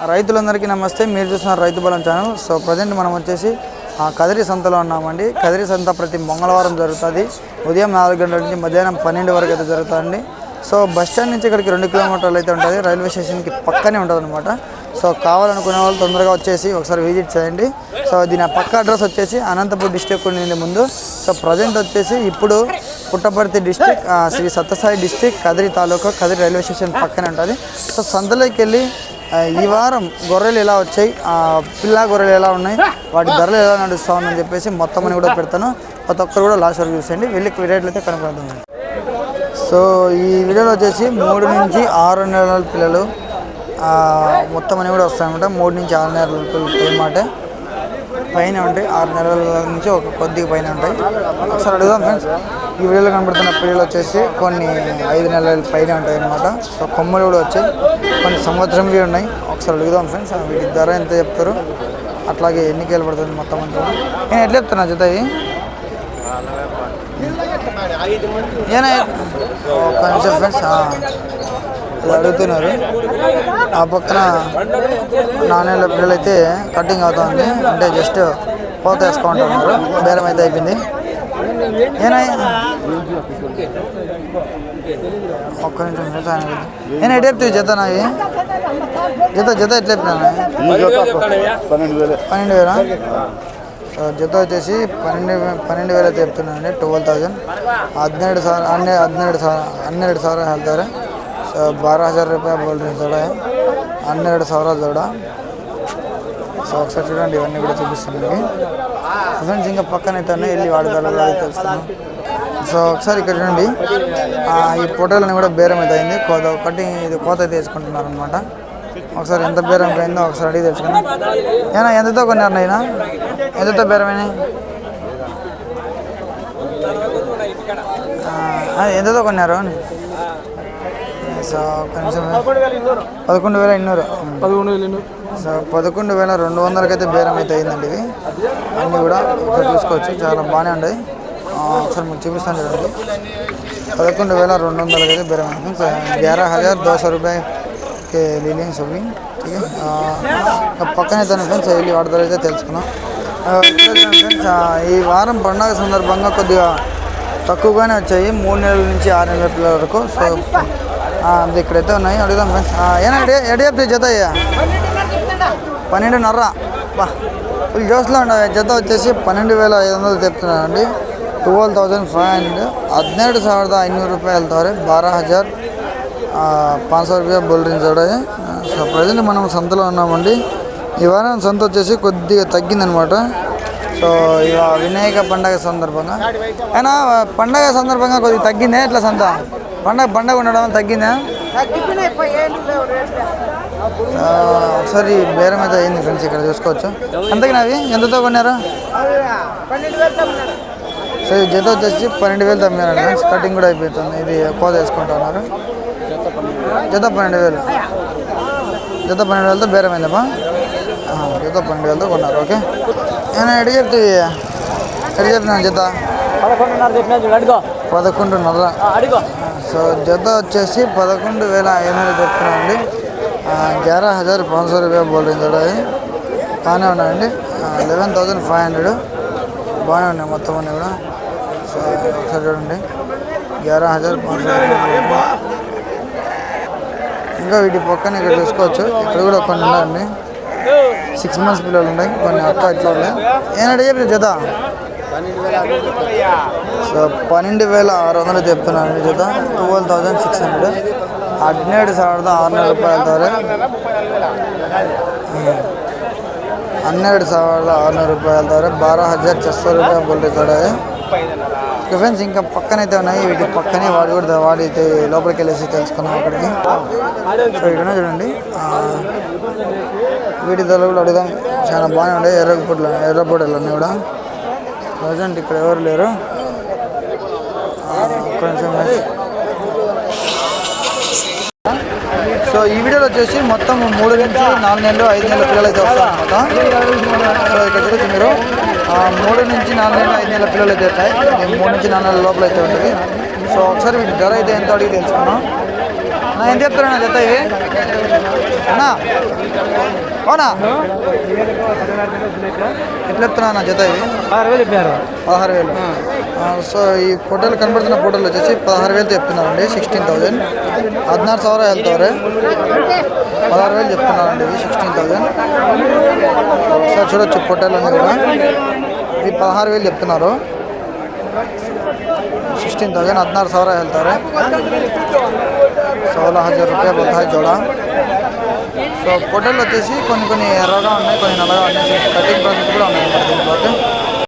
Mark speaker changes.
Speaker 1: రైతులందరికీ నమస్తే. మీరు చూస్తున్నారు రైతు బలం ఛానల్. సో ప్రజెంట్ మనం వచ్చేసి కదిరి సంతలో ఉన్నామండి. కదిరి సంత ప్రతి మంగళవారం జరుగుతుంది. ఉదయం నాలుగు గంటల నుంచి మధ్యాహ్నం పన్నెండు వరకు అయితే జరుగుతుందండి. సో బస్ స్టాండ్ నుంచి ఇక్కడికి రెండు కిలోమీటర్లు అయితే ఉంటుంది. రైల్వే స్టేషన్కి పక్కనే ఉంటుంది అనమాట సో కావాలనుకునే వాళ్ళు తొందరగా వచ్చేసి ఒకసారి విజిట్ చేయండి. సో దీని పక్క అడ్రస్ వచ్చేసి అనంతపూర్ డిస్టిక్ ఉండింది ముందు. సో ప్రజెంట్ వచ్చేసి ఇప్పుడు Puttaparthi district Sri Sathya Sai district Kadiri taluka Kadiri railway station పక్కనే ఉంటుంది. సో సంతలోకి వెళ్ళి ఈ వారం గొర్రెలు ఎలా వచ్చాయి? పిల్ల గొర్రెలు ఎలా ఉన్నాయి? వాటి ధరలు ఎలా నడుస్తూ ఉందని చెప్పేసి మొత్తం అని కూడా పెడతాను. ప్రతి ఒక్కరు కూడా లాస్ట్ వరకు చూసేయండి. వెళ్ళి రేట్లు అయితే కనుక్కుంటుంది సో ఈ వీడియోలో వచ్చేసి మూడు నుంచి ఆరు నెలల పిల్లలు మొత్తం అని కూడా వస్తాయన్నమాట. మూడు నుంచి ఆరు నెలల పిల్లలు అనమాట పైన ఉంటాయి. ఆరు నెలల నుంచి ఒక కొద్దిగా పైన ఉంటాయి. ఒకసారి అడుగుదాం ఫ్రెండ్స్ ఈ వీడియోలో కనబడుతున్న పిల్లలు వచ్చేసి కొన్ని ఐదు నెలల పైన ఉంటాయి అనమాట సో కొమ్మలు కూడా వచ్చాయి. కొన్ని సంవత్సరంవి ఉన్నాయి. ఒకసారి అడుగుదాం ఫ్రెండ్స్ వీటి ధర ఎంత చెప్తారు? అట్లాగే ఎన్ని కేలు పడుతుంది మొత్తం అంతా? నేను ఎట్లా చెప్తున్నా జత ఇది? ఏనా? ఒక నిమిషం ఫ్రెండ్స్ అడుగుతున్నారు ఆ పక్కన నాణ్యాల పిల్లలు అయితే కటింగ్ అవుతుంది అంటే జస్ట్ కోత వేసుకుంటున్నారు బేరం అయితే అయిపోయింది ఏనా ఒక్క నిమిషం ఫ్రెండ్స్ ఆయన అడుగుతా. నేను ఎటు చెప్తావు జత నావి జత జత ఎట్లా చెప్పినా
Speaker 2: పన్నెండు వేలు
Speaker 1: పన్నెండు వేలా సో జత వచ్చేసి పన్నెండు వే- పన్నెండు వేలు అయితే చెప్తున్నానండి ట్వెల్వ్ థౌజండ్ ಹದಿನೆರಡು ಸಾವಿರ ಹನ್ನೆ ಹನ್ನೆರಡು ಸಾವಿರ ಹನ್ನೆರಡು ಸಾವಿರ ಹೇಳ್ತಾರೆ बारह हज़ार रुपया बोल रहे जोड़ा है हन्नेरु సో ఒకసారి చూడండి ఇవన్నీ కూడా చూపిస్తాను మీకు. ఫ్రెండ్స్ ఇంకా పక్కన అయితే వెళ్ళి వాడగలరు తెలుస్తాను సో ఒకసారి ఇక్కడ చూడండి ఈ పొటాలని కూడా బేరం అయితే అయింది. కోత ఒకటి ఇది కోత అయితే వేసుకుంటున్నారు అనమాట ఒకసారి ఎంత బేరం అయిందో ఒకసారి అడిగి తెలుసుకున్నాం ఏనా ఎంతతో కొన్నారు నాయన? ఎంతతో బేరమైనా ఎంతతో కొన్నారు? పదకొండు వేల ఇన్నూరు.
Speaker 2: పదకొండు వేలు
Speaker 1: సో పదకొండు వేల రెండు వందలకి అయితే బేరం అయితే అయిందండి ఇది అన్నీ కూడా ఒకసారి చూసుకోవచ్చు. చాలా బాగానే ఆ, ఒకసారి మీకు చూపిస్తాను చూడండి. పదకొండు వేల రెండు వందలకి అయితే బేరం అయింది. సో గ్యారా హజార్ దోశ రూపాయ కే లీలింగ్ సొబి పక్కనే తన ఫ్రెండ్స్ వెళ్ళి వాడతారు అయితే తెలుసుకున్నాం ఫ్రెండ్స్ ఈ వారం పండగ సందర్భంగా కొద్దిగా తక్కువగానే వచ్చాయి. మూడు నెలల నుంచి ఆరు నెలల వరకు. సో ఆ, అది ఇక్కడైతే ఉన్నాయి అడుగుదాం ఫ్రెండ్స్ ఏనా ఎడ ఎడ చెప్తే జత అయ్యా పన్నెండున్నర బా ఫుల్ జోస్లో ఉండే జత వచ్చేసి పన్నెండు వేల ఐదు వందలు చెప్తున్నానండి ట్వెల్వ్ థౌజండ్ ఫైవ్ హండ్రెడ్ ಹದಿನೆರಡು ಸಾವಿರದ ಐನೂರು ರೂಪಾಯಿ ಹೇಳ್ತಾರೆ ಬಾರಾ ಹಜಾರ್ పాంచ్ సో రూపాయ బోల్డ్రింగ్ చూడే సో ప్రజెంట్ మనం సంతలో ఉన్నామండి ఈ వారం సంత వచ్చేసి కొద్దిగా తగ్గిందనమాట సో ఇవ వినాయక పండగ సందర్భంగా అయినా పండగ సందర్భంగా కొద్దిగా తగ్గిందే ఎట్లా సంత పండగ పండగ ఉండడం తగ్గిందా? ఆ, ఒకసారి బేరం అయితే అయింది ఫ్రెండ్స్ ఇక్కడ చూసుకోవచ్చు. ఎంతకి నావి? ఎంతతో కొన్నారు? సో ఈ జత వచ్చేసి పన్నెండు వేలు తమ్మారు ఫ్రెండ్స్. కటింగ్ కూడా అయిపోతుంది. ఇది కోత వేసుకుంటున్నారు జత పన్నెండు వేలు. జత పన్నెండు వేలతో బేరం అయిందమ్మా. ఆ, జత పన్నెండు వేలతో కొన్నారు. ఓకే. నేను ఎడి చెప్తే ఎడి చెప్తున్నాను జత.
Speaker 2: పదకొండున్నర చెప్పినా చూడు అడుగో.
Speaker 1: పదకొండున్నర సో జత వచ్చేసి పదకొండు వేల ఐదు వందలు చెప్తున్నానండి గ్యారా హజార్ పాంచ్ సో రూపాయ బోల్ కూడా బాగానే ఉన్నాయండి. లెవెన్ థౌజండ్ ఫైవ్ హండ్రెడ్ బాగానే ఉన్నాయి మొత్తం అన్నీ కూడా. సో ఒకసారి చూడండి. గ్యారా హజార్ పాంచ్ ఇంకా వీటి పక్కన ఇక్కడ చూసుకోవచ్చు. ఇక్కడ కూడా కొన్ని ఉన్నాయండి. సిక్స్ మంత్స్ పిల్లలు ఉన్నాయి. కొన్ని అట్లా ఇట్లా ఉన్నాయి. ఏనాడు చెప్పి జత? సో పన్నెండు వేల ఆరు వందలు చెప్తున్నాను జత ట్వెల్వ్ థౌజండ్ సిక్స్ హండ్రెడ్ ಹದಿನೇಳು ಸಾವಿರದ ಆರುನೂರು ರೂಪಾಯಿ ಅಂತವ್ರೆ ಹನ್ನೆರಡು ಸಾವಿರದ ಆರುನೂರು రూపాయల ಅಂತವ್ರೆ ಬಾರ హజార్ ಚಸ್ಸೋ ರೂಪಾಯಿ ಬುಲ್ರಿ ಕಡೆ ఓకే ఫ్రెండ్స్ ఇంకా పక్కనైతే ఉన్నాయి. వీటి పక్కనే వాడు కూడా వాడి లోపలికి వెళ్ళేసి తెలుసుకున్నాం అక్కడికి. సో ఇక్కడ చూడండి. వీటి ధరలు కూడా అడుగుదాం. చాలా బాగానే ఉండే ఎర్రపొట్లు ఎర్రపొడలు అన్నీ కూడా. ప్రజెంట్ ఇక్కడ ఎవరు లేరు? కొంచెం సో ఈ వీడియోలో వచ్చేసి మొత్తం మూడు నుంచి నాలుగు నెలలు ఐదు నెలల పిల్లలు అయితే వస్తారు అనమాట సో ఇక్కడ చూడొచ్చు మీరు. మూడు నుంచి నాలుగు నెలలు ఐదు నెలల పిల్లలు అయితే ఉంటాయి మూడు నుంచి నాలుగు నెలల లోపల అయితే ఉంటుంది. సో ఒకసారి వీటి ధర అయితే ఎంత అడిగి తెలుసుకున్నాం నా ఎంత చెప్తున్నా జత ఇవి అన్నా అవునా ఎట్లా చెప్తున్నా నా జత ఇవి
Speaker 2: ఆరు వేలు చెప్పారు
Speaker 1: పదహారు వేలు ఆ, సో ఈ ఫోటోలు కనబడుతున్న ఫోటోలు వచ్చేసి పదహారు వేలు చెప్తున్నారండి సిక్స్టీన్ థౌజండ్ ಹದಿನಾರು ಸಾವಿರ ಹೇಳ್ತವ್ರೆ పదహారు వేలు చెప్తున్నారండి ఇవి సిక్స్టీన్ థౌజండ్ ఒకసారి చూడొచ్చు పొట్టేలు అన్నీ కూడా ఇవి పదహారు వేలు చెప్తున్నారు ಸಿಕ್ಸ್ಟೀನ್ ತೌಸಂಡ್ ಹದಿನಾರು ಸಾವಿರ ಹೇಳ್ತಾರೆ సోలా హజార్ రూపాయలు బొత్తాయి జోడ. సో పొట్టేలు వచ్చేసి కొన్ని కొన్ని ఎర్రగా ఉన్నాయి కొన్ని నల్లగా ఉన్నాయి. కటింగ్ ప్రాసెస్ కూడా ఉన్నాయి. అన్నమాట దీంట్లో